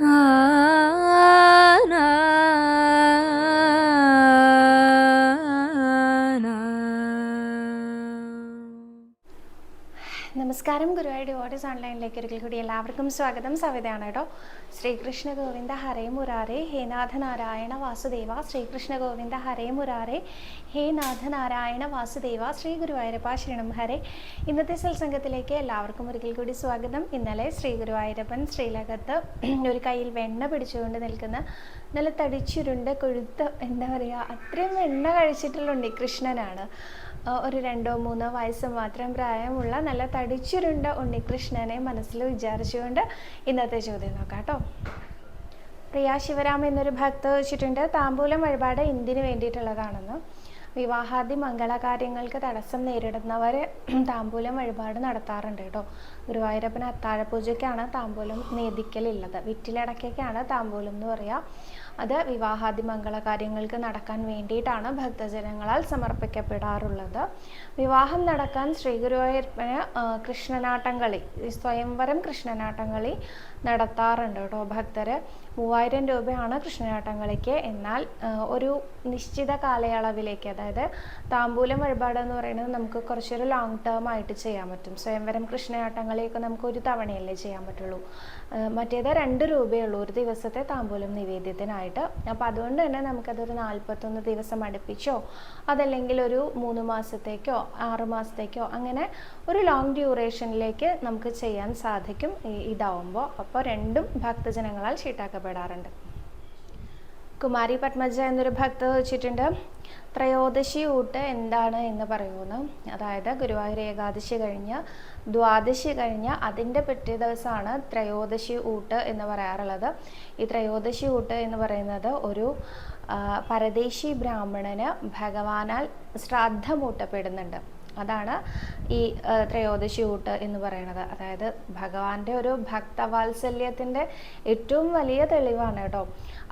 啊。ഗുരുവായൂർ ഓൺലൈനിലേക്ക് ഒരിക്കൽ കൂടി എല്ലാവർക്കും സ്വാഗതം. സവിതയാണ് കേട്ടോ. ശ്രീകൃഷ്ണ ഗോവിന്ദ ഹരേ മുരാരേ. ഹേ നാഥനാരായണ വാസുദേവ. ശ്രീകൃഷ്ണ ഗോവിന്ദ ഹരേ മുരാരേ. ഹേ നാഥ നാരായണ വാസുദേവ. ശ്രീ ഗുരുവായൂരപ്പ ശരണം ഹരേ. ഇന്നത്തെ സത്സംഗത്തിലേക്ക് എല്ലാവർക്കും ഒരിക്കൽ കൂടി സ്വാഗതം. ഇന്നലെ ശ്രീ ഗുരുവായൂരപ്പൻ ശ്രീലകത്ത് ഒരു കയ്യിൽ വെണ്ണ പിടിച്ചുകൊണ്ട് നിൽക്കുന്ന നല്ല തടിച്ചുരുണ്ട് കൊഴുത്ത് എന്താ പറയുക അത്രയും വെണ്ണ കഴിച്ചിട്ടുള്ള ഉണ്ണികൃഷ്ണനാണ് ആ, ഒരു രണ്ടോ മൂന്നോ വയസ്സ് മാത്രം പ്രായമുള്ള നല്ല തടിച്ചുരുണ്ട ഉണ്ണികൃഷ്ണനെ മനസ്സിൽ വിചാരിച്ചുകൊണ്ട് ഇന്നത്തെ ചോദ്യം നോക്കാം കേട്ടോ. പ്രിയ ശിവരാമ എന്നൊരു ഭക്ത വെച്ചിട്ടുണ്ട്. താമ്പൂലം വഴിപാട് എന്തിനു വേണ്ടിയിട്ടുള്ളതാണെന്ന്. വിവാഹാദി മംഗളകാര്യങ്ങൾക്ക് തടസ്സം നേരിടുന്നവരെ താമ്പൂലം വഴിപാട് നടത്താറുണ്ട് കേട്ടോ. ഗുരുവായൂരപ്പന് അത്താഴപൂജയ്ക്കാണ് താമ്പൂലം നേദിക്കലുള്ളത് വിറ്റിലടക്കയ്ക്കാണ് താമ്പൂലം എന്ന് പറയുക അത് വിവാഹാദി മംഗളകാര്യങ്ങൾക്ക് നടക്കാൻ വേണ്ടിയിട്ടാണ് ഭക്തജനങ്ങളാൽ സമർപ്പിക്കപ്പെടാറുള്ളത്. വിവാഹം നടക്കാൻ ശ്രീ ഗുരുവായൂരപ്പന് ആ, കൃഷ്ണനാട്ടം കളി സ്വയംവരം കൃഷ്ണനാട്ടം കളി നടത്താറുണ്ട് കേട്ടോ ഭക്തര്. മൂവായിരം രൂപയാണ് കൃഷ്ണനാട്ടം കളിക്ക് എന്നാൽ ഒരു നിശ്ചിത കാലയളവിലേക്ക് അതായത് താമ്പൂലം വഴിപാട് എന്ന് പറയുന്നത് നമുക്ക് കുറച്ചൊരു ലോങ് ടേം ആയിട്ട് ചെയ്യാൻ പറ്റും. സ്വയംവരം കൃഷ്ണനാട്ടം കളിയൊക്കെ നമുക്ക് ഒരു തവണയല്ലേ ചെയ്യാൻ പറ്റുള്ളൂ. മറ്റേത് രണ്ട് രൂപയേ ഉള്ളൂ. ഒരു ദിവസത്തെ താമ്പൂലം നിവേദ്യത്തിനായിട്ട്. അപ്പോൾ അതുകൊണ്ട് തന്നെ നമുക്കതൊരു നാൽപ്പത്തൊന്ന് ദിവസം അടുപ്പിച്ചോ അതല്ലെങ്കിൽ ഒരു മൂന്ന് മാസത്തേക്കോ ആറ് മാസത്തേക്കോ അങ്ങനെ ഒരു ലോങ് ഡ്യൂറേഷനിലേക്ക് നമുക്ക് ചെയ്യാൻ സാധിക്കും ഇതാവുമ്പോൾ അപ്പോൾ രണ്ടും ഭക്തജനങ്ങളാൽ ചീട്ടാക്കപ്പെടാറുണ്ട്. കുമാരി പത്മജ എന്നൊരു ഭക്ത വെച്ചിട്ടുണ്ട് ത്രയോദശി ഊട്ട് എന്താണ് എന്ന് പറയുന്നു? അതായത് ഗുരുവായൂർ ഏകാദശി കഴിഞ്ഞ് ദ്വാദശി കഴിഞ്ഞ് അതിന്റെ പിറ്റേ ദിവസമാണ് ത്രയോദശി ഊട്ട് എന്ന് പറയാറുള്ളത്. ഈ ത്രയോദശി ഊട്ട് എന്ന് പറയുന്നത് ഒരു പരദേശി ബ്രാഹ്മണന് ഭഗവാനാൽ ശ്രാദ്ധമൂട്ടപ്പെടുന്നുണ്ട്. അതാണ് ഈ ത്രയോദശി ഊട്ട് എന്ന് പറയുന്നത്. അതായത് ഭഗവാന്റെ ഒരു ഭക്തവാത്സല്യത്തിന്റെ ഏറ്റവും വലിയ തെളിവാണ് കേട്ടോ.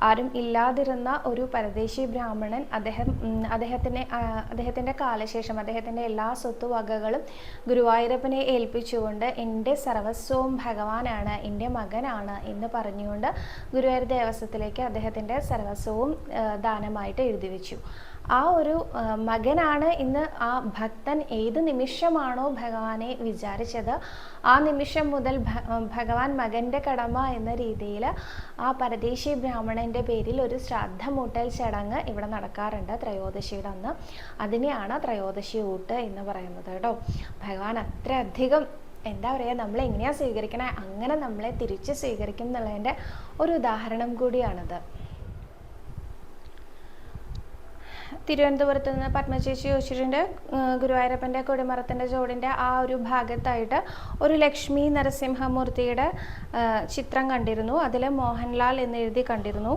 ആരും ഇല്ലാതിരുന്ന ഒരു പരദേശി ബ്രാഹ്മണൻ അദ്ദേഹം അദ്ദേഹത്തിന്റെ അദ്ദേഹത്തിന്റെ കാലശേഷം അദ്ദേഹത്തിന്റെ എല്ലാ സ്വത്തുവകകളും ഗുരുവായൂരപ്പനെ ഏൽപ്പിച്ചുകൊണ്ട് എന്റെ സർവസ്വവും ഭഗവാനാണ് എന്റെ മകനാണ് എന്ന് പറഞ്ഞുകൊണ്ട് ഗുരുവായൂർ ദേവസ്വത്തിലേക്ക് അദ്ദേഹത്തിന്റെ സർവസ്വവും ദാനമായിട്ട് എഴുതി വെച്ചു. ആ ഒരു മകനാണ് ഇന്ന് ആ ഭക്തൻ ഏത് നിമിഷമാണോ ഭഗവാനെ വിചാരിച്ചത് ആ നിമിഷം മുതൽ ഭഗവാൻ മകന്റെ കടമ എന്ന രീതിയിൽ ആ പരദേശി ബ്രാഹ്മണന്റെ പേരിൽ ഒരു ശ്രാദ്ധമൂട്ടൽ ചടങ്ങ് ഇവിടെ നടക്കാറുണ്ട് ത്രയോദശിയുടെ അന്ന്. അതിനെയാണ് ത്രയോദശി ഊട്ട് എന്ന് പറയുന്നത് കേട്ടോ. ഭഗവാൻ അത്രയധികം എന്താ പറയുക നമ്മൾ എങ്ങനെയാണ് സ്വീകരിക്കണേ അങ്ങനെ നമ്മളെ തിരിച്ച് സ്വീകരിക്കും എന്നുള്ളതിന്റെ ഒരു ഉദാഹരണം കൂടിയാണിത്. തിരുവനന്തപുരത്ത് നിന്ന് പത്മചേച്ചി ഏഹ് ഗുരുവായൂരപ്പന്റെ കൊടിമരത്തിന്റെ ചോടിന്റെ ആ ഒരു ഭാഗത്തായിട്ട് ഒരു ലക്ഷ്മി നരസിംഹമൂർത്തിയുടെ ചിത്രം കണ്ടിരുന്നു. അതിൽ മോഹൻലാൽ എന്ന് എഴുതി കണ്ടിരുന്നു.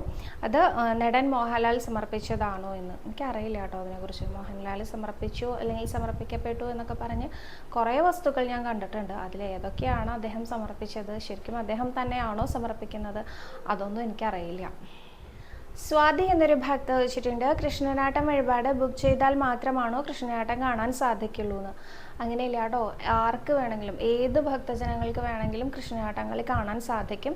അത് നടൻ മോഹൻലാൽ സമർപ്പിച്ചതാണോ എന്ന്. എനിക്കറിയില്ല കേട്ടോ അതിനെക്കുറിച്ച്. മോഹൻലാൽ സമർപ്പിച്ചു അല്ലെങ്കിൽ സമർപ്പിക്കപ്പെട്ടു എന്നൊക്കെ പറഞ്ഞ് കുറേ വസ്തുക്കൾ ഞാൻ കണ്ടിട്ടുണ്ട്. അതിൽ ഏതൊക്കെയാണ് അദ്ദേഹം സമർപ്പിച്ചത്? ശരിക്കും അദ്ദേഹം തന്നെയാണോ സമർപ്പിക്കുന്നത്? അതൊന്നും എനിക്കറിയില്ല. സ്വാതി എന്നൊരു ഭക്ത വെച്ചിട്ടുണ്ട് കൃഷ്ണനാട്ടം വഴിപാട് ബുക്ക് ചെയ്താൽ മാത്രമാണോ കൃഷ്ണനാട്ടം കാണാൻ സാധിക്കുള്ളൂ എന്ന് അങ്ങനെയില്ല കേട്ടോ ആർക്ക് വേണമെങ്കിലും ഏത് ഭക്തജനങ്ങൾക്ക് വേണമെങ്കിലും കൃഷ്ണനാട്ടങ്ങൾ കാണാൻ സാധിക്കും.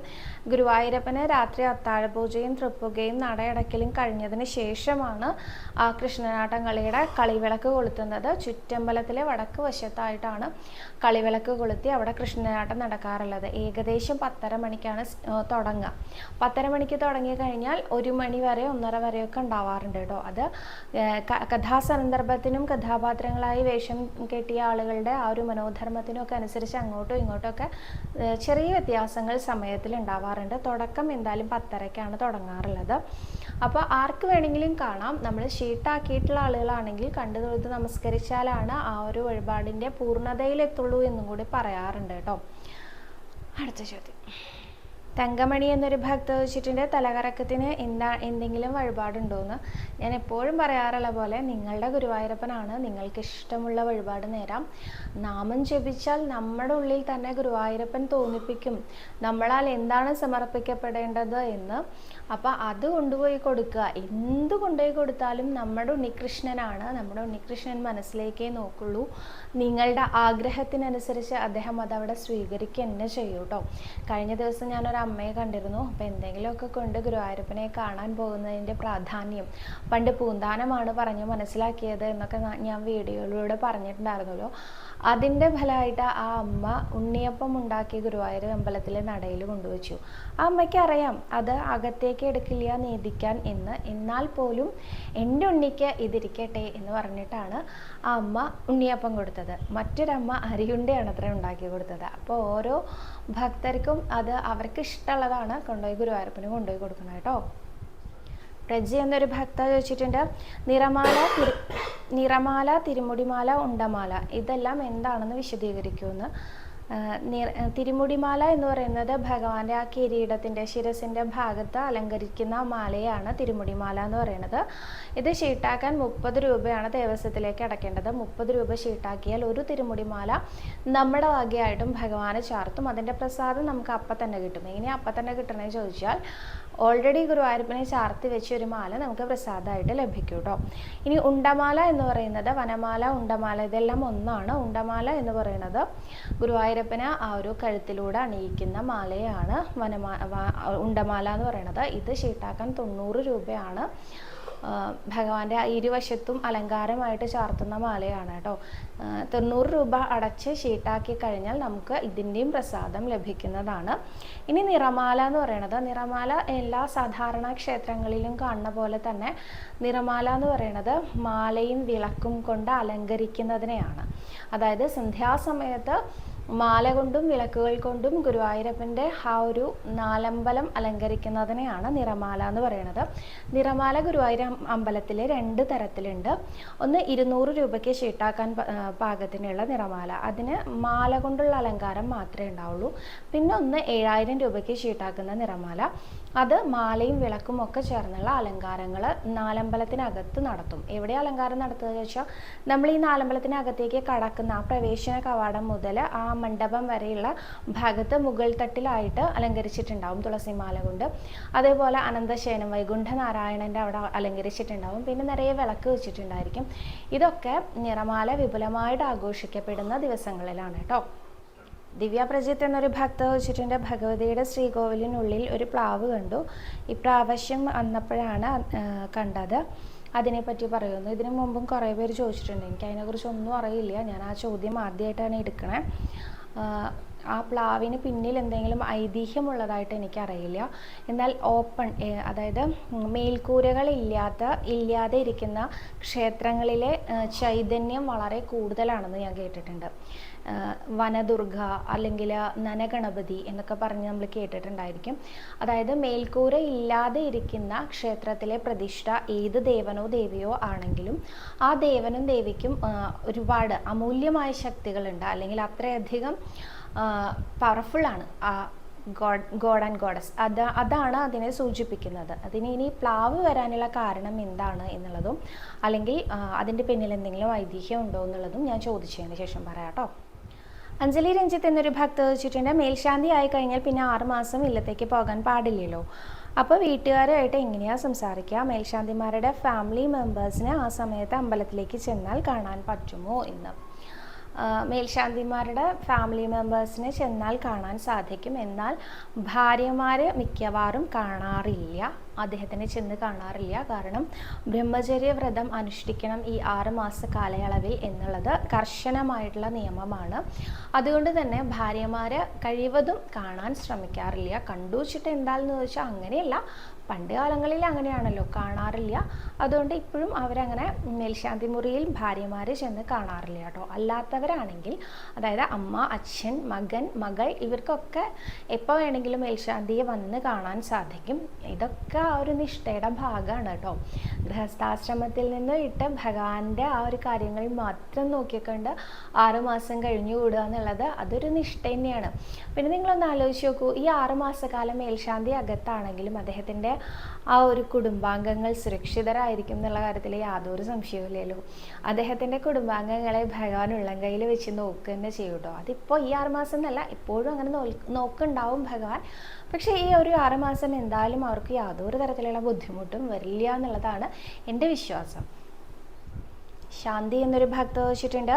ഗുരുവായൂരപ്പന് രാത്രി അത്താഴപൂജയും തൃപ്പുകയും നടയടക്കലും കഴിഞ്ഞതിന് ശേഷമാണ് ആ കളിയുടെ കളിവിളക്ക് കൊളുത്തുന്നത്. ചുറ്റമ്പലത്തിലെ വടക്ക് വശത്തായിട്ടാണ് കളിവിളക്ക് കൊളുത്തി അവിടെ കൃഷ്ണനാട്ടം നടക്കാറുള്ളത്. ഏകദേശം പത്തര മണിക്കാണ് തുടങ്ങുക. പത്തര മണിക്ക് തുടങ്ങി കഴിഞ്ഞാൽ ഒരു മണി വരെ ഒന്നര വരെയൊക്കെ ഉണ്ടാവാറുണ്ട് കേട്ടോ. അത് കഥാസന്ദർഭത്തിനും കഥാപാത്രങ്ങളായി വേഷം കെട്ടിയ ആളുകളുടെ ആ ഒരു മനോധർമ്മത്തിനൊക്കെ അനുസരിച്ച് അങ്ങോട്ടും ഇങ്ങോട്ടൊക്കെ ചെറിയ വ്യത്യാസങ്ങൾ സമയത്തിൽ ഉണ്ടാവാറുണ്ട്. തുടക്കം എന്തായാലും പത്തരയ്ക്കാണ് തുടങ്ങാറുള്ളത്. അപ്പോൾ ആർക്ക് വേണമെങ്കിലും കാണാം. നമ്മൾ ഷീട്ടാക്കിയിട്ടുള്ള ആളുകളാണെങ്കിൽ കണ്ടു തൊഴുത് നമസ്കരിച്ചാലാണ് ആ ഒരു വഴിപാടിന്റെ പൂർണതയിലെത്തുള്ളൂ എന്നും കൂടി പറയാറുണ്ട് കേട്ടോ. അടുത്ത ചോദ്യം. തങ്കമണി എന്നൊരു ഭക്ത വെച്ചിട്ടുണ്ട്. തലകറക്കത്തിന് എന്താ എന്തെങ്കിലും വഴിപാടുണ്ടോയെന്ന് ഞാൻ എപ്പോഴും പറയാറുള്ള പോലെ നിങ്ങളുടെ ഗുരുവായൂരപ്പനാണ്. നിങ്ങൾക്ക് ഇഷ്ടമുള്ള വഴിപാട് നേരാം. നാമം ജപിച്ചാൽ നമ്മുടെ ഉള്ളിൽ തന്നെ ഗുരുവായൂരപ്പൻ തോന്നിപ്പിക്കും. നമ്മളാൽ എന്താണ് സമർപ്പിക്കപ്പെടേണ്ടത് എന്ന്. അപ്പം അത് കൊണ്ടുപോയി കൊടുക്കുക. എന്ത് കൊണ്ടുപോയി കൊടുത്താലും നമ്മുടെ ഉണ്ണികൃഷ്ണനാണ്. നമ്മുടെ ഉണ്ണികൃഷ്ണൻ മനസ്സിലേക്കേ നോക്കുള്ളൂ. നിങ്ങളുടെ ആഗ്രഹത്തിനനുസരിച്ച് അദ്ദേഹം അതവിടെ സ്വീകരിക്കുക തന്നെ ചെയ്യൂട്ടോ കഴിഞ്ഞ ദിവസം ഞാനൊരു അമ്മയെ കണ്ടിരുന്നു. അപ്പം എന്തെങ്കിലുമൊക്കെ കൊണ്ട് ഗുരുവായൂരപ്പനെ കാണാൻ പോകുന്നതിന്റെ പ്രാധാന്യം പണ്ട് പൂന്താനമാണ് പറഞ്ഞ് മനസ്സിലാക്കിയത് എന്നൊക്കെ ഞാൻ വീഡിയോയിലൂടെ പറഞ്ഞിട്ടുണ്ടായിരുന്നല്ലോ. അതിന്റെ ഫലമായിട്ട് ആ അമ്മ ഉണ്ണിയപ്പം ഉണ്ടാക്കി ഗുരുവായൂർ അമ്പലത്തിലെ നടയിൽ കൊണ്ടുവച്ചു. ആ അമ്മയ്ക്ക് അറിയാം അത് അകത്തേക്ക് എടുക്കില്ല നീതിക്കാൻ എന്ന്. എന്നാൽ പോലും എന്റെ ഉണ്ണിക്ക് ഇതിരിക്കട്ടെ എന്ന് പറഞ്ഞിട്ടാണ് ആ അമ്മ ഉണ്ണിയപ്പം കൊടുത്തത്. മറ്റൊരമ്മ അരിയുണ്ടയാണ് അത്ര ഉണ്ടാക്കി കൊടുത്തത്. അപ്പോൾ ഓരോ ഭക്തർക്കും അത് അവർക്ക് ഇഷ്ടമുള്ളതാണ് കൊണ്ടുപോയി ഗുരുവായൂരപ്പന് കൊണ്ടുപോയി കൊടുക്കണം കേട്ടോ. പ്രജി എന്നൊരു ഭക്ത ചോദിച്ചിട്ടുണ്ട് നിറമാല നിറമാല തിരുമുടിമാല ഉണ്ടമാല ഇതെല്ലാം എന്താണെന്ന് വിശദീകരിക്കുമെന്ന്. തിരുമുടിമാല എന്ന് പറയുന്നത് ഭഗവാന്റെ ആ കിരീടത്തിന്റെ ശിരസിന്റെ ഭാഗത്ത് അലങ്കരിക്കുന്ന മാലയാണ് തിരുമുടിമാല എന്ന് പറയുന്നത്. ഇത് ഷീട്ടാക്കാൻ മുപ്പത് രൂപയാണ് ദേവസ്വത്തിലേക്ക് അടയ്ക്കേണ്ടത് മുപ്പത് രൂപ ഷീട്ടാക്കിയാൽ ഒരു തിരുമുടിമാല നമ്മുടെ വകയായിട്ടും ഭഗവാന് ചാർത്തും. അതിന്റെ പ്രസാദം നമുക്ക് അപ്പം തന്നെ കിട്ടും. എങ്ങനെയാണ് അപ്പം തന്നെ കിട്ടണമെന്ന് ചോദിച്ചാൽ ഓൾറെഡി ഗുരുവായൂരപ്പനെ ചാർത്തി വെച്ച ഒരു മാല നമുക്ക് പ്രസാദമായിട്ട് ലഭിക്കും കേട്ടോ. ഇനി ഉണ്ടമാല എന്ന് പറയുന്നത് വനമാല ഉണ്ടമാല ഇതെല്ലാം ഒന്നാണ്. ഉണ്ടമാല എന്ന് പറയുന്നത് ഗുരുവായൂരപ്പന് ആ ഒരു കഴുത്തിലൂടെ അണിയിക്കുന്ന മാലയാണ് വനമാ ഉണ്ടമാല എന്ന് പറയുന്നത്. ഇത് ഷീട്ടാക്കാൻ തൊണ്ണൂറ് രൂപയാണ്. ഭഗവാന്റെ ഇരുവശത്തും അലങ്കാരമായിട്ട് ചാർത്തുന്ന മാലയാണ് കേട്ടോ. തൊണ്ണൂറ് രൂപ അടച്ച് ഷീട്ടാക്കി കഴിഞ്ഞാൽ നമുക്ക് ഇതിന്റെയും പ്രസാദം ലഭിക്കുന്നതാണ്. ഇനി നിറമാല എന്ന് പറയുന്നത് നിറമാല എല്ലാ സാധാരണ ക്ഷേത്രങ്ങളിലും കാണുന്ന പോലെ തന്നെ നിറമാല എന്ന് പറയുന്നത് മാലയും വിളക്കും കൊണ്ട് അലങ്കരിക്കുന്നതിനെയാണ്. അതായത് സന്ധ്യാസമയത്ത് മാല കൊണ്ടും വിളക്കുകൾ കൊണ്ടും ഗുരുവായൂരപ്പന്റെ ആ ഒരു നാലമ്പലം അലങ്കരിക്കുന്നതിനെയാണ് നിറമാല എന്ന് പറയുന്നത്. നിറമാല ഗുരുവായൂർ അമ്പലത്തിൽ രണ്ട് തരത്തിലുണ്ട്. ഒന്ന് ഇരുന്നൂറ് രൂപയ്ക്ക് ഷീട്ടാക്കാൻ പാകത്തിനുള്ള നിറമാല. അതിന് മാല കൊണ്ടുള്ള അലങ്കാരം മാത്രമേ ഉണ്ടാവുള്ളൂ. പിന്നെ ഒന്ന് ഏഴായിരം രൂപയ്ക്ക് ഷീട്ടാക്കുന്ന നിറമാല. അത് മാലയും വിളക്കും ഒക്കെ ചേർന്നുള്ള അലങ്കാരങ്ങൾ നാലമ്പലത്തിനകത്ത് നടത്തും. എവിടെ അലങ്കാരം നടത്തുക വെച്ചാൽ നമ്മൾ ഈ നാലമ്പലത്തിനകത്തേക്ക് കടക്കുന്ന ആ പ്രവേശന കവാടം മുതൽ ആ മണ്ഡപം വരെയുള്ള ഭാഗത്ത് മുകൾ തട്ടിലായിട്ട് അലങ്കരിച്ചിട്ടുണ്ടാവും തുളസിമാല കൊണ്ട്. അതേപോലെ അനന്തശയനം വൈകുണ്ഠനാരായണന്റെ അവിടെ അലങ്കരിച്ചിട്ടുണ്ടാവും. പിന്നെ നിറയെ വിളക്ക് വെച്ചിട്ടുണ്ടായിരിക്കും. ഇതൊക്കെ നിറമാല വിപുലമായിട്ട് ആഘോഷിക്കപ്പെടുന്ന ദിവസങ്ങളിലാണ് കേട്ടോ. ദിവ്യ പ്രജിത്ത് എന്നൊരു ഭക്ത വെച്ചിട്ടുണ്ട്. ഭഗവതിയുടെ ശ്രീകോവിലിനുള്ളിൽ ഒരു പ്ലാവ് കണ്ടു. ഇപ്രാവശ്യം വന്നപ്പോഴാണ് കണ്ടത്. അതിനെപ്പറ്റി പറയുന്നു. ഇതിനു മുമ്പും കുറേ പേര് ചോദിച്ചിട്ടുണ്ട്. എനിക്ക് അതിനെക്കുറിച്ച് ഒന്നും അറിയില്ല. ഞാൻ ആ ചോദ്യം ആദ്യമായിട്ടാണ് എടുക്കണേ. ആ, പ്ലാവിന് പിന്നിൽ എന്തെങ്കിലും ഐതിഹ്യമുള്ളതായിട്ട് എനിക്കറിയില്ല. എന്നാൽ ഓപ്പൺ അതായത് മേൽക്കൂരകളില്ലാത്ത ഇല്ലാതെ ഇരിക്കുന്ന ക്ഷേത്രങ്ങളിലെ ചൈതന്യം വളരെ കൂടുതലാണെന്ന് ഞാൻ കേട്ടിട്ടുണ്ട്. വനദുർഗ അല്ലെങ്കിൽ നനഗണപതി എന്നൊക്കെ പറഞ്ഞ് നമ്മൾ കേട്ടിട്ടുണ്ടായിരിക്കും. അതായത് മേൽക്കൂര ഇല്ലാതെ ഇരിക്കുന്ന ക്ഷേത്രത്തിലെ പ്രതിഷ്ഠ ഏത് ദേവനോ ദേവിയോ ആണെങ്കിലും ആ ദേവനും ദേവിക്കും ഒരുപാട് അമൂല്യമായ ശക്തികളുണ്ട്. അല്ലെങ്കിൽ അത്രയധികം പവർഫുള്ളാണ് ആ ഗോഡ് ഗോഡ് ആൻഡ് ഗോഡസ് അത് അതാണ് അതിനെ സൂചിപ്പിക്കുന്നത്. അതിന് ഇനി പ്ലാവ് വരാനുള്ള കാരണം എന്താണ് എന്നുള്ളതും അല്ലെങ്കിൽ അതിന്റെ പിന്നിൽ എന്തെങ്കിലും ഐതിഹ്യം ഉണ്ടോ എന്നുള്ളതും ഞാൻ ചോദിച്ചതിന് ശേഷം പറയാം കേട്ടോ. അഞ്ജലി രഞ്ജിത്ത് എന്നൊരു ഭക്ത ചോദിച്ചിട്ടുണ്ട് മേൽശാന്തി ആയി കഴിഞ്ഞാൽ പിന്നെ ആറുമാസം ഇല്ലത്തേക്ക് പോകാൻ പാടില്ലല്ലോ. അപ്പോൾ വീട്ടുകാരുമായിട്ട് എങ്ങനെയാണ് സംസാരിക്കുക? മേൽശാന്തിമാരുടെ ഫാമിലി മെമ്പേഴ്സിനെ ആ സമയത്ത് അമ്പലത്തിലേക്ക് ചെന്നാൽ കാണാൻ പറ്റുമോ എന്ന്. മേൽശാന്തിമാരുടെ ഫാമിലി മെമ്പേഴ്സിനെ ചെന്നാൽ കാണാൻ സാധിക്കും. എന്നാൽ ഭാര്യമാരെ മിക്കവാറും കാണാറില്ല. അദ്ദേഹത്തിനെ ചെന്ന് കാണാറില്ല. കാരണം ബ്രഹ്മചര്യ വ്രതം അനുഷ്ഠിക്കണം ഈ ആറ് മാസ കാലയളവിൽ എന്നുള്ളത് കർശനമായിട്ടുള്ള നിയമമാണ്. അതുകൊണ്ട് തന്നെ ഭാര്യമാരെ കഴിവതും കാണാൻ ശ്രമിക്കാറില്ല. കണ്ടുവച്ചിട്ട് എന്താണെന്ന് ചോദിച്ചാൽ അങ്ങനെയല്ല. പണ്ട് കാലങ്ങളിൽ അങ്ങനെയാണല്ലോ കാണാറില്ല. അതുകൊണ്ട് ഇപ്പോഴും അവരങ്ങനെ മേൽശാന്തി മുറിയിൽ ഭാര്യമാർ ചെന്ന് കാണാറില്ല കേട്ടോ. അല്ലാത്തവരാണെങ്കിൽ അതായത് അമ്മ അച്ഛൻ മകൻ മകൾ ഇവർക്കൊക്കെ എപ്പോൾ വേണമെങ്കിലും മേൽശാന്തിയെ വന്ന് കാണാൻ സാധിക്കും. ഇതൊക്കെ ആ ഒരു നിഷ്ഠയുടെ ഭാഗമാണ് കേട്ടോ. ഗൃഹസ്ഥാശ്രമത്തിൽ നിന്ന് ഇട്ട് ഭഗവാന്റെ ആ ഒരു കാര്യങ്ങൾ മാത്രം നോക്കിക്കൊണ്ട് ആറുമാസം കഴിഞ്ഞു കൂടുക എന്നുള്ളത് അതൊരു നിഷ്ഠ തന്നെയാണ്. പിന്നെ നിങ്ങളൊന്ന് ആലോചിച്ച് നോക്കൂ. ഈ ആറ് മാസക്കാലം മേൽശാന്തി അകത്താണെങ്കിലും അദ്ദേഹത്തിന്റെ ആ ഒരു കുടുംബാംഗങ്ങൾ സുരക്ഷിതരായിരിക്കും എന്നുള്ള കാര്യത്തിൽ യാതൊരു സംശയവുമില്ലല്ലോ. അദ്ദേഹത്തിന്റെ കുടുംബാംഗങ്ങളെ ഭഗവാൻ ഉള്ളം കയ്യിൽ വെച്ച് നോക്കുക തന്നെ ചെയ്യും കേട്ടോ അതിപ്പോൾ ഈ ആറുമാസം എന്നല്ല ഇപ്പോഴും അങ്ങനെ നോക്കുന്നുണ്ടാവും ഭഗവാൻ. പക്ഷേ ഈ ഒരു ആറുമാസം എന്തായാലും അവർക്ക് യാതൊരു തരത്തിലുള്ള ബുദ്ധിമുട്ടും വരില്ല എന്നുള്ളതാണ് എന്റെ വിശ്വാസം. ശാന്തി എന്നൊരു ഭക്ത ചോദിച്ചിട്ടുണ്ട്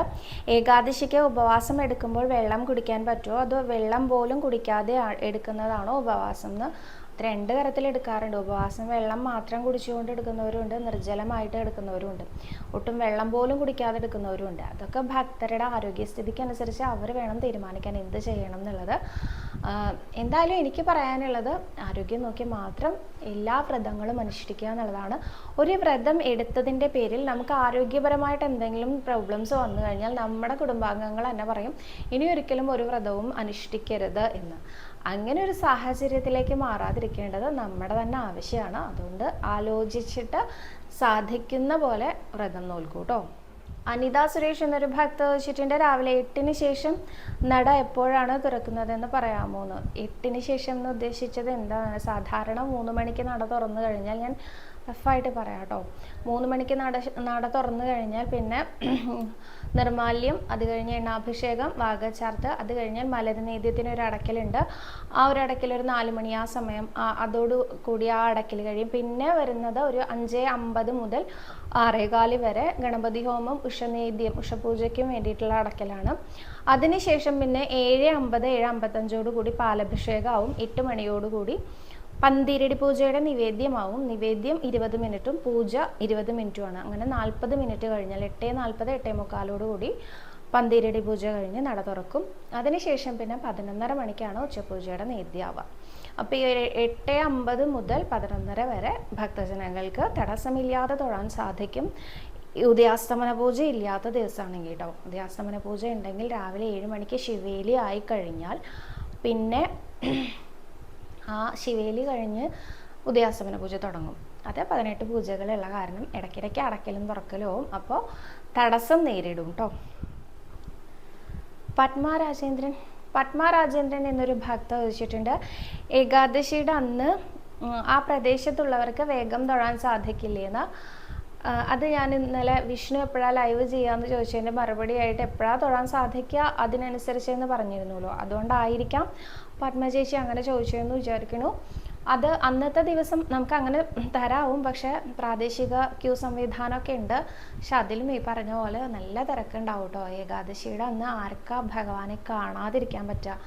ഏകാദശിക്ക് ഉപവാസം എടുക്കുമ്പോൾ വെള്ളം കുടിക്കാൻ പറ്റുമോ? അതോ വെള്ളം പോലും കുടിക്കാതെ എടുക്കുന്നതാണോ ഉപവാസം എന്ന് രണ്ട് തരത്തിൽ എടുക്കാറുണ്ട്. ഉപവാസം വെള്ളം മാത്രം കുടിച്ചുകൊണ്ട് എടുക്കുന്നവരുണ്ട് നിർജലമായിട്ട് എടുക്കുന്നവരുണ്ട് ഒട്ടും വെള്ളം പോലും കുടിക്കാതെ എടുക്കുന്നവരുണ്ട് അതൊക്കെ ഭക്തരുടെ ആരോഗ്യസ്ഥിതിക്ക് അനുസരിച്ച് അവർ വേണം തീരുമാനിക്കാൻ എന്ത് ചെയ്യണം എന്നുള്ളത്. എന്തായാലും എനിക്ക് പറയാനുള്ളത് ആരോഗ്യം നോക്കി മാത്രം എല്ലാ വ്രതങ്ങളും അനുഷ്ഠിക്കുക എന്നുള്ളതാണ്. ഒരു വ്രതം എടുത്തതിന്റെ പേരിൽ നമുക്ക് ആരോഗ്യപരമായിട്ട് എന്തെങ്കിലും പ്രോബ്ലംസ് വന്നു കഴിഞ്ഞാൽ നമ്മുടെ കുടുംബാംഗങ്ങൾ തന്നെ പറയും ഇനി ഒരിക്കലും ഒരു വ്രതവും അനുഷ്ഠിക്കരുത് എന്ന്. അങ്ങനെ ഒരു സാഹചര്യത്തിലേക്ക് മാറാതിരിക്കേണ്ടത് നമ്മുടെ തന്നെ ആവശ്യമാണ്. അതുകൊണ്ട് ആലോചിച്ചിട്ട് സാധിക്കുന്ന പോലെ വ്രതം നോൽക്കൂട്ടോ. അനിത സുരേഷ് എന്നൊരു ഭക്ത ചോദിച്ചിട്ടുണ്ട് രാവിലെ എട്ടിന് ശേഷം നട എപ്പോഴാണ് തുറക്കുന്നതെന്ന് പറയാമോ എന്ന്. എട്ടിന് ശേഷം എന്ന് ഉദ്ദേശിച്ചത് എന്താണ്? സാധാരണ മൂന്ന് മണിക്ക് നട തുറന്നു കഴിഞ്ഞാൽ ഞാൻ റഫായിട്ട് പറയാം കേട്ടോ. മൂന്ന് മണിക്ക് നട നട തുറന്നു കഴിഞ്ഞാൽ പിന്നെ നിർമാല്യം അത് കഴിഞ്ഞ് എണ്ണാഭിഷേകം വാഗച്ചാർത്ത് അത് കഴിഞ്ഞാൽ മലരനേദ്യത്തിന് ഒരു അടക്കലുണ്ട് ആ ഒരു അടക്കൽ ഒരു നാല് മണി ആ സമയം അതോടുകൂടി അതോട് കൂടി ആ അടക്കൽ കഴിയും. പിന്നെ വരുന്നത് ഒരു അഞ്ച് അമ്പത് മുതൽ ആറേകാൽ വരെ ഗണപതി ഹോമം ഉഷനേദ്യം ഉഷപൂജയ്ക്കും വേണ്ടിയിട്ടുള്ള അടക്കലാണ് അതിനുശേഷം പിന്നെ ഏഴ് അമ്പത് ഏഴ് അമ്പത്തഞ്ചോടുകൂടി പാലഭിഷേകമാവും. എട്ട് മണിയോടുകൂടി പന്തിരടി പൂജയുടെ നിവേദ്യമാവും. നിവേദ്യം ഇരുപത് മിനിറ്റും പൂജ ഇരുപത് മിനിറ്റുമാണ്. അങ്ങനെ നാൽപ്പത് മിനിറ്റ് കഴിഞ്ഞാൽ എട്ട് നാൽപ്പത് എട്ടേ മുക്കാലോട് കൂടി പന്തിരടി പൂജ കഴിഞ്ഞ് നട തുറക്കും. അതിനുശേഷം പിന്നെ പതിനൊന്നര മണിക്കാണ് ഉച്ചപൂജയുടെ നേദ്യാവുക അപ്പോൾ ഈ എട്ട് അമ്പത് മുതൽ പതിനൊന്നര വരെ ഭക്തജനങ്ങൾക്ക് തടസ്സമില്ലാതെ തൊഴാൻ സാധിക്കും. ഉദയാസ്തമന പൂജ ഇല്ലാത്ത ദിവസമാണെങ്കിൽ കേട്ടോ. ഉദയാസ്തമന പൂജ ഉണ്ടെങ്കിൽ രാവിലെ ഏഴ് മണിക്ക് ശിവേലി ആയി കഴിഞ്ഞാൽ പിന്നെ ആ ശിവേലി കഴിഞ്ഞ് ഉദയാസ്തമന പൂജ തുടങ്ങും. അത് പതിനെട്ട് പൂജകളുള്ള കാരണം ഇടയ്ക്കിടയ്ക്ക് അടക്കലും തുറക്കലും ആവും. അപ്പോൾ തടസ്സം നേരിടും കേട്ടോ പത്മ രാജേന്ദ്രൻ എന്നൊരു ഭക്ത ചോദിച്ചിട്ടുണ്ട് ഏകാദശിയുടെ അന്ന് ആ പ്രദേശത്തുള്ളവർക്ക് വേഗം തൊഴാൻ സാധിക്കില്ലേന്ന് അത് ഞാൻ ഇന്നലെ വിഷ്ണു എപ്പോഴാണ് ലൈവ് ചെയ്യാമെന്ന് ചോദിച്ചതിന്റെ മറുപടി ആയിട്ട് എപ്പോഴാണ് തൊഴാൻ സാധിക്കുക അതിനനുസരിച്ചെന്ന് പറഞ്ഞിരുന്നുള്ളൂ അതുകൊണ്ടായിരിക്കാം പത്മ അങ്ങനെ അങ്ങനെ ചോദിച്ചതെന്ന് വിചാരിക്കുന്നു. അത് അന്നത്തെ ദിവസം നമുക്ക് അങ്ങനെ തരാവും പക്ഷെ പ്രാദേശിക ക്യൂ സംവിധാനമൊക്കെ ഉണ്ട്. പക്ഷെ അതിലും ഈ പറഞ്ഞ പോലെ നല്ല തിരക്കുണ്ടാവും കേട്ടോ. ഏകാദശിയുടെ അന്ന് ആർക്കാ ഭഗവാനെ കാണാതിരിക്കാൻ പറ്റുക?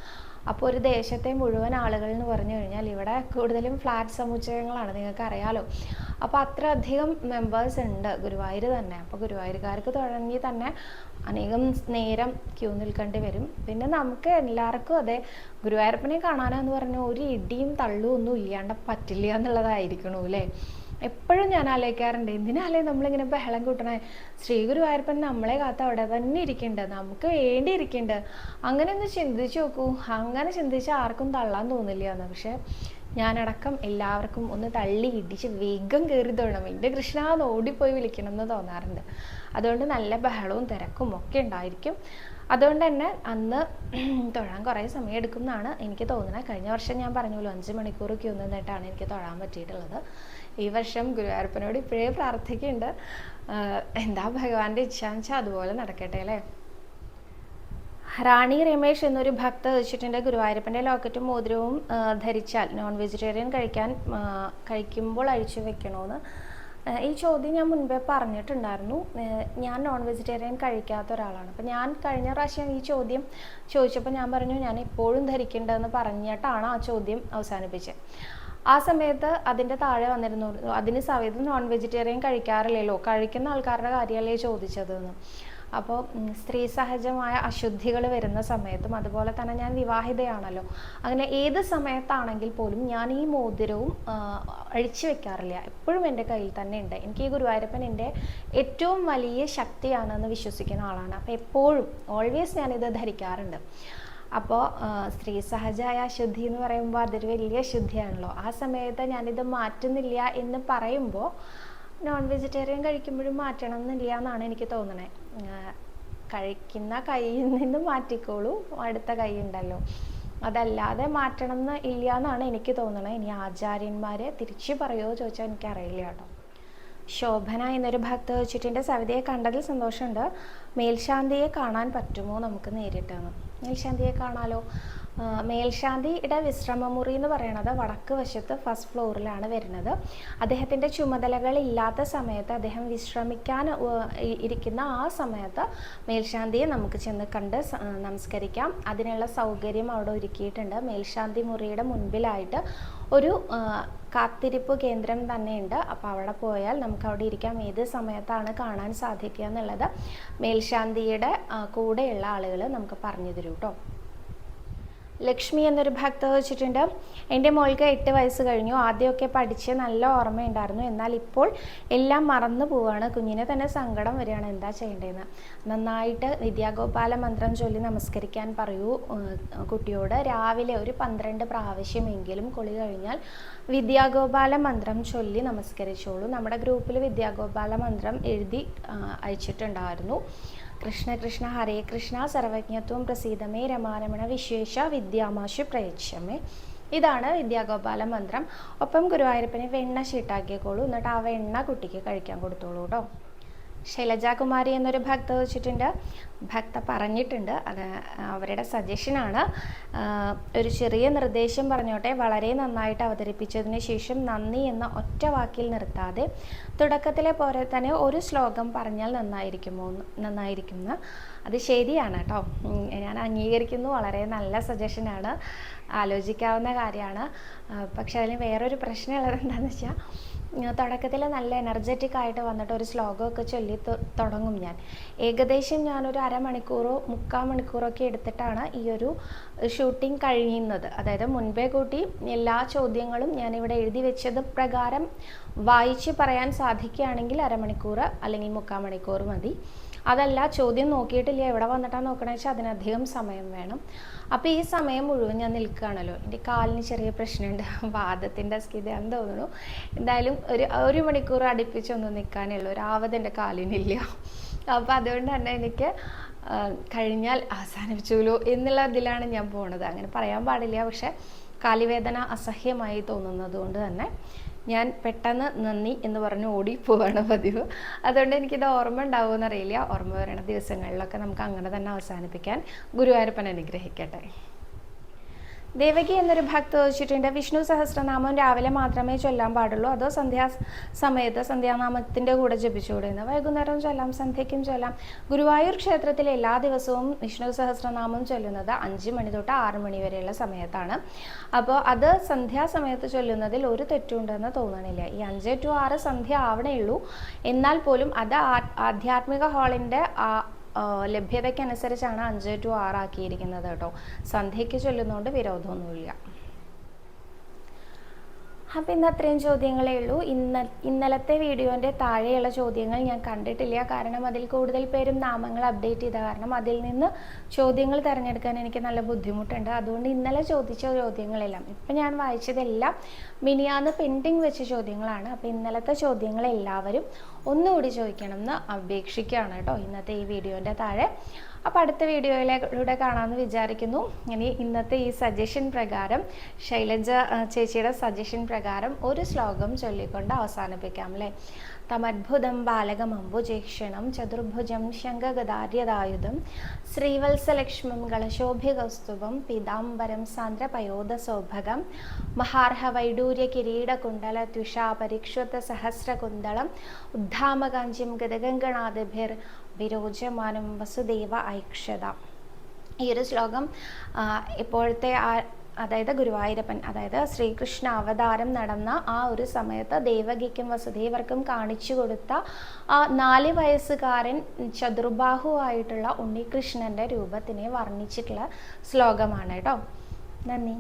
അപ്പോൾ ഒരു ദേശത്തെ മുഴുവൻ ആളുകൾ എന്ന് പറഞ്ഞു കഴിഞ്ഞാൽ ഇവിടെ കൂടുതലും ഫ്ലാറ്റ് സമുച്ചയങ്ങളാണ്. നിങ്ങൾക്ക് അറിയാലോ അപ്പോൾ അത്ര അധികം മെമ്പേഴ്സ് ഉണ്ട് ഗുരുവായൂർ തന്നെ. അപ്പോൾ ഗുരുവായൂർക്കാർക്ക് തുടങ്ങി തന്നെ അനേകം നേരം ക്യൂ നിൽക്കേണ്ടി വരും. പിന്നെ നമുക്ക് എല്ലാവർക്കും അതെ ഗുരുവായൂരപ്പനെ കാണാനെന്ന് പറഞ്ഞാൽ ഒരു ഇടിയും തള്ളും ഒന്നും ഇല്ലാണ്ട് പറ്റില്ല എന്നുള്ളതായിരിക്കണു അല്ലേ? എപ്പോഴും ഞാൻ ആലോചിക്കാറുണ്ട് എന്തിനാലേ നമ്മളിങ്ങനെ ബഹളം കൂട്ടണേ? ശ്രീഗുരുവായൂരപ്പൻ നമ്മളെ കാത്ത അവിടെ തന്നെ ഇരിക്കുന്നുണ്ട് നമുക്ക് വേണ്ടി ഇരിക്കുന്നുണ്ട് അങ്ങനെ ഒന്ന് ചിന്തിച്ച് നോക്കൂ അങ്ങനെ ചിന്തിച്ച് ആർക്കും തള്ളാൻ തോന്നില്ല എന്ന് പക്ഷെ ഞാനടക്കം എല്ലാവർക്കും ഒന്ന് തള്ളി ഇടിച്ച് വേഗം കയറി തൊഴണം. എന്റെ കൃഷ്ണ എന്ന് ഓടിപ്പോയി വിളിക്കണം എന്ന് തോന്നാറുണ്ട്. അതുകൊണ്ട് നല്ല ബഹളവും തിരക്കും ഒക്കെ ഉണ്ടായിരിക്കും. അതുകൊണ്ട് തന്നെ അന്ന് തൊഴാൻ കുറേ സമയം എടുക്കും എന്നാണ് എനിക്ക് തോന്നുന്നത് കഴിഞ്ഞ വർഷം ഞാൻ പറഞ്ഞല്ലോ അഞ്ച് മണിക്കൂർ ക്യൂ നിന്നിട്ടാണ് എനിക്ക് തൊഴാൻ പറ്റിയിട്ടുള്ളത്. ഈ വർഷം ഗുരുവായൂരപ്പനോട് ഇപ്പോഴേ പ്രാർത്ഥിക്കുന്നുണ്ട്. എന്താ ഭഗവാന്റെ ഇച്ഛാന്ന് വെച്ചാൽ അതുപോലെ നടക്കട്ടെ അല്ലേ? റാണി രമേശ് എന്നൊരു ഭക്ത വെച്ചിട്ടുണ്ട് ഗുരുവായൂരപ്പന്റെ ലോക്കറ്റും മോതിരവും ധരിച്ചാൽ നോൺ വെജിറ്റേറിയൻ കഴിക്കാൻ കഴിക്കുമ്പോൾ അഴിച്ചു വെക്കണമെന്ന് ഈ ചോദ്യം ഞാൻ മുൻപേ പറഞ്ഞിട്ടുണ്ടായിരുന്നു. ഞാൻ നോൺ വെജിറ്റേറിയൻ കഴിക്കാത്ത ഒരാളാണ്. അപ്പം ഞാൻ കഴിഞ്ഞ പ്രാവശ്യം ഈ ചോദ്യം ചോദിച്ചപ്പോൾ ഞാൻ പറഞ്ഞു ഞാൻ എപ്പോഴും ധരിക്കേണ്ടതെന്ന് പറഞ്ഞിട്ടാണ് ആ ചോദ്യം അവസാനിപ്പിച്ചത്. ആ സമയത്ത് അതിന്റെ താഴെ വന്നിരുന്നു. അതിന് സമയത്ത് നോൺ വെജിറ്റേറിയൻ കഴിക്കാറില്ലല്ലോ. കഴിക്കുന്ന ആൾക്കാരുടെ കാര്യമല്ലേ ചോദിച്ചതെന്ന്. അപ്പോൾ സ്ത്രീ സഹജമായ അശുദ്ധികൾ വരുന്ന സമയത്തും അതുപോലെ തന്നെ ഞാൻ വിവാഹിതയാണല്ലോ. അങ്ങനെ ഏത് സമയത്താണെങ്കിൽ പോലും ഞാൻ ഈ മോതിരവും അഴിച്ചു വെക്കാറില്ല. എപ്പോഴും എന്റെ കയ്യിൽ തന്നെ ഉണ്ട്. എനിക്ക് ഈ ഗുരുവായൂരപ്പൻ എന്റെ ഏറ്റവും വലിയ ശക്തിയാണെന്ന് വിശ്വസിക്കുന്ന ആളാണ്. അപ്പോൾ എപ്പോഴും ഓൾവേസ് ഞാനിത് ധരിക്കാറുണ്ട്. അപ്പോൾ സ്ത്രീ സഹജമായ അശുദ്ധി എന്ന് പറയുമ്പോൾ അതൊരു വലിയ ശുദ്ധിയാണല്ലോ. ആ സമയത്ത് ഞാനിത് മാറ്റുന്നില്ല എന്ന് പറയുമ്പോൾ നോൺ വെജിറ്റേറിയൻ കഴിക്കുമ്പോഴും മാറ്റണം എന്നില്ല എന്നാണ് എനിക്ക് തോന്നണേ. കഴിക്കുന്ന കൈയിൽ നിന്ന് മാറ്റിക്കോളൂ അടുത്ത കൈ ഉണ്ടല്ലോ. അതല്ലാതെ മാറ്റണം എന്ന് ഇല്ല എന്നാണ് എനിക്ക് തോന്നണത് ഇനി ആചാര്യന്മാരെ തിരിച്ചു പറയുമോ ചോദിച്ചാൽ എനിക്കറിയില്ല കേട്ടോ. ശോഭന എന്നൊരു ഭക്ത ചുറ്റിന്റെ സവിതയെ കണ്ടതിൽ സന്തോഷമുണ്ട്. മേൽശാന്തിയെ കാണാൻ പറ്റുമോ നമുക്ക് നേരിട്ടെന്ന് മേൽശാന്തിയെ കാണാലോ? മേൽശാന്തിയുടെ വിശ്രമമുറി എന്ന് പറയുന്നത് വടക്ക് വശത്ത് ഫസ്റ്റ് ഫ്ലോറിലാണ് വരുന്നത്. അദ്ദേഹത്തിന്റെ ചുമതലകൾ ഇല്ലാത്ത സമയത്ത് അദ്ദേഹം വിശ്രമിക്കാൻ ഇരിക്കുന്ന ആ സമയത്ത് മേൽശാന്തിയെ നമുക്ക് ചെന്ന് കണ്ട് നമസ്കരിക്കാം. അതിനുള്ള സൗകര്യം അവിടെ ഒരുക്കിയിട്ടുണ്ട്. മേൽശാന്തി മുറിയുടെ മുൻപിലായിട്ട് ഒരു കാത്തിരിപ്പ് കേന്ദ്രം തന്നെയുണ്ട്. അപ്പോൾ അവിടെ പോയാൽ നമുക്ക് അവിടെ ഇരിക്കാം. ഏത് സമയത്താണ് കാണാൻ സാധിക്കുക എന്നുള്ളത് മേൽശാന്തിയുടെ കൂടെയുള്ള ആളുകൾ നമുക്ക് പറഞ്ഞു തരും കേട്ടോ ലക്ഷ്മി എന്നൊരു ഭക്ത വെച്ചിട്ടുണ്ട് എന്റെ മോൾക്ക് എട്ട് വയസ്സ് കഴിഞ്ഞു. ആദ്യമൊക്കെ പഠിച്ച് നല്ല ഓർമ്മയുണ്ടായിരുന്നു. എന്നാൽ ഇപ്പോൾ എല്ലാം മറന്നു പോവുകയാണ് കുഞ്ഞിനെ തന്നെ സങ്കടം വരികയാണ്. എന്താ ചെയ്യേണ്ടതെന്ന്? നന്നായിട്ട് വിദ്യാഗോപാല മന്ത്രം ചൊല്ലി നമസ്കരിക്കാൻ പറയൂ കുട്ടിയോട്. രാവിലെ ഒരു പന്ത്രണ്ട് പ്രാവശ്യമെങ്കിലും കുളി കഴിഞ്ഞാൽ വിദ്യാഗോപാല മന്ത്രം ചൊല്ലി നമസ്കരിച്ചോളൂ. നമ്മുടെ ഗ്രൂപ്പിൽ വിദ്യാഗോപാല മന്ത്രം എഴുതി അയച്ചിട്ടുണ്ടായിരുന്നു. കൃഷ്ണ കൃഷ്ണ ഹരേ കൃഷ്ണ സർവജ്ഞത്വം പ്രസീതമേ രമാരമണ വിശേഷ വിദ്യാമാശു പ്രയക്ഷമേ ഇതാണ് വിദ്യാഗോപാല മന്ത്രം. ഒപ്പം ഗുരുവായൂരപ്പനെ വെണ്ണ ഷീട്ടാക്കിയേക്കോളൂ. എന്നിട്ട് ആ വെണ്ണ കുട്ടിക്ക് കഴിക്കാൻ കൊടുത്തോളൂ കേട്ടോ. ശൈലജാകുമാരി എന്നൊരു ഭക്ത വെച്ചിട്ടുണ്ട്. ഭക്ത പറഞ്ഞിട്ടുണ്ട്. അത് അവരുടെ സജഷനാണ് ഒരു ചെറിയ നിർദ്ദേശം പറഞ്ഞോട്ടെ. വളരെ നന്നായിട്ട് അവതരിപ്പിച്ചതിന് ശേഷം നന്ദി എന്ന ഒറ്റ വാക്കിൽ നിർത്താതെ തുടക്കത്തിലെ പോലെ തന്നെ ഒരു ശ്ലോകം പറഞ്ഞാൽ നന്നായിരിക്കുമോ നന്നായിരിക്കുന്ന അത് ശരിയാണ് കേട്ടോ. ഞാൻ അംഗീകരിക്കുന്നു. വളരെ നല്ല സജഷനാണ് ആലോചിക്കാവുന്ന കാര്യമാണ്. പക്ഷെ അതിന് വേറൊരു പ്രശ്നമുള്ളത് എന്താണെന്ന് വെച്ചാൽ തുടക്കത്തിൽ നല്ല എനർജറ്റിക് ആയിട്ട് വന്നിട്ട് ഒരു ശ്ലോകമൊക്കെ ചൊല്ലി തുടങ്ങും ഞാൻ. ഏകദേശം ഞാനൊരു അരമണിക്കൂറോ മുക്കാൽ മണിക്കൂറോ ഒക്കെ എടുത്തിട്ടാണ് ഈ ഒരു ഷൂട്ടിംഗ് കഴിയുന്നത്. അതായത് മുൻപേ കൂട്ടി എല്ലാ ചോദ്യങ്ങളും ഞാനിവിടെ എഴുതി വെച്ചത് പ്രകാരം വായിച്ച് പറയാൻ സാധിക്കുകയാണെങ്കിൽ അരമണിക്കൂർ അല്ലെങ്കിൽ മുക്കാൽ മണിക്കൂർ മതി. അതല്ല ചോദ്യം നോക്കിയിട്ടില്ല എവിടെ വന്നിട്ടാണ് നോക്കണമെന്ന് വെച്ചാൽ അതിനധികം സമയം വേണം. അപ്പോൾ ഈ സമയം മുഴുവൻ ഞാൻ നിൽക്കുകയാണല്ലോ. എന്റെ കാലിന് ചെറിയ പ്രശ്നമുണ്ട്. വാദത്തിന്റെ അസ്കിതയാണെന്ന് തോന്നുന്നു. എന്തായാലും ഒരു ഒരു മണിക്കൂർ അടുപ്പിച്ചൊന്നും നിൽക്കാനുള്ളൂ ഒരു ആവത് എന്റെ കാലിനില്ല. അപ്പോൾ അതുകൊണ്ട് തന്നെ എനിക്ക് കഴിഞ്ഞാൽ അവസാനിപ്പിച്ചുല്ലോ എന്നുള്ള ഇതിലാണ് ഞാൻ പോണത്. അങ്ങനെ പറയാൻ പാടില്ല. പക്ഷെ കാലിവേദന അസഹ്യമായി തോന്നുന്നത് കൊണ്ട് തന്നെ ഞാൻ പെട്ടെന്ന് നന്ദി എന്ന് പറഞ്ഞ് പോവാണ് പതിവ്. അതുകൊണ്ട് എനിക്കിത് ഓർമ്മ ഉണ്ടാവുമെന്നറിയില്ല ഓർമ്മ വരണ ദിവസങ്ങളിലൊക്കെ നമുക്ക് അങ്ങനെ തന്നെ അവസാനിപ്പിക്കാൻ ഗുരുവായൂരപ്പൻ അനുഗ്രഹിക്കട്ടെ. ദേവകി എന്നൊരു ഭക്ത ചോദിച്ചിട്ടുണ്ട് വിഷ്ണു സഹസ്രനാമം രാവിലെ മാത്രമേ ചൊല്ലാൻ പാടുള്ളൂ അതോ സന്ധ്യാ സമയത്ത് സന്ധ്യാനാമത്തിന്റെ കൂടെ ജപിച്ചുകൂടെ? എന്ന് വൈകുന്നേരം ചൊല്ലാം സന്ധ്യയ്ക്കും ചൊല്ലാം. ഗുരുവായൂർ ക്ഷേത്രത്തിൽ എല്ലാ ദിവസവും വിഷ്ണു സഹസ്രനാമം ചൊല്ലുന്നത് അഞ്ച് മണി തൊട്ട് ആറ് മണി വരെയുള്ള സമയത്താണ്. അപ്പോൾ അത് സന്ധ്യാസമയത്ത് ചൊല്ലുന്നതിൽ ഒരു തെറ്റുണ്ടെന്ന് തോന്നണില്ല. ഈ അഞ്ച് ടു ആറ് സന്ധ്യ ആവണേ ഉള്ളൂ എന്നാൽ പോലും അത് ആധ്യാത്മിക ഹാളിന്റെ ലഭ്യതയ്ക്കനുസരിച്ചാണ് അഞ്ച് ടു ആറാക്കിയിരിക്കുന്നത് കേട്ടോ. സന്ധ്യയ്ക്ക് ചൊല്ലുന്നതുകൊണ്ട് വിരോധമൊന്നുമില്ല. അപ്പം ഇന്ന് അത്രയും ചോദ്യങ്ങളേ ഉള്ളൂ. ഇന്ന ഇന്നലത്തെ വീഡിയോന്റെ താഴെയുള്ള ചോദ്യങ്ങൾ ഞാൻ കണ്ടിട്ടില്ല. കാരണം അതിൽ കൂടുതൽ പേരും നാമങ്ങൾ അപ്ഡേറ്റ് ചെയ്ത കാരണം അതിൽ നിന്ന് ചോദ്യങ്ങൾ തിരഞ്ഞെടുക്കാൻ എനിക്ക് നല്ല ബുദ്ധിമുട്ടുണ്ട്. അതുകൊണ്ട് ഇന്നലെ ചോദിച്ച ചോദ്യങ്ങളെല്ലാം ഇപ്പം ഞാൻ വായിച്ചതെല്ലാം മിനിയാന്ന് പെൻഡിങ് വെച്ച ചോദ്യങ്ങളാണ്. അപ്പോൾ ഇന്നലത്തെ ചോദ്യങ്ങൾ എല്ലാവരും ഒന്നുകൂടി ചോദിക്കണം എന്ന് അപേക്ഷിക്കുകയാണ് കേട്ടോ ഇന്നത്തെ ഈ വീഡിയോന്റെ താഴെ. അപ്പോൾ അടുത്ത വീഡിയോയിലൂടെ കാണാമെന്ന് വിചാരിക്കുന്നു. ഇനി ഇന്നത്തെ ഈ സജഷൻ പ്രകാരം ശൈലജ ചേച്ചിയുടെ സജഷൻ പ്രകാരം ഒരു ശ്ലോകം ചൊല്ലിക്കൊണ്ട് അവസാനിപ്പിക്കാം അല്ലേ? തമദ്ഭുതം ബാലകമംബുജേക്ഷണം ചതുർഭുജം ശംഖഗദാര്യദായുധം ശ്രീവത്സലക്ഷ്മം ഗളശോഭികൗസ്തുഭം പീതാംബരം സാന്ദ്രപയോധസൗഭഗം മഹാർഹ വൈഡൂര്യ കിരീടകുണ്ടല ത്വിഷാ പരിക്ഷുത സഹസ്രകുന്തളം ഉദ്ധാമകാഞ്ചിം ഗതഗംഗണാദിഭിർ വിരോചമാനം വസുദേവ ഐക്ഷത. ഈ ഒരു ശ്ലോകം ഇപ്പോഴത്തെ ആ അതായത് ഗുരുവായൂരപ്പൻ അതായത് ശ്രീകൃഷ്ണ അവതാരം നടന്ന ആ ഒരു സമയത്ത് ദേവകിക്കും വസുദേവർക്കും കാണിച്ചു കൊടുത്ത ആ നാല് വയസ്സുകാരൻ ചതുർബാഹുവായിട്ടുള്ള ഉണ്ണികൃഷ്ണന്റെ രൂപത്തിനെ വർണിച്ചിട്ടുള്ള ശ്ലോകമാണ് കേട്ടോ. നന്ദി.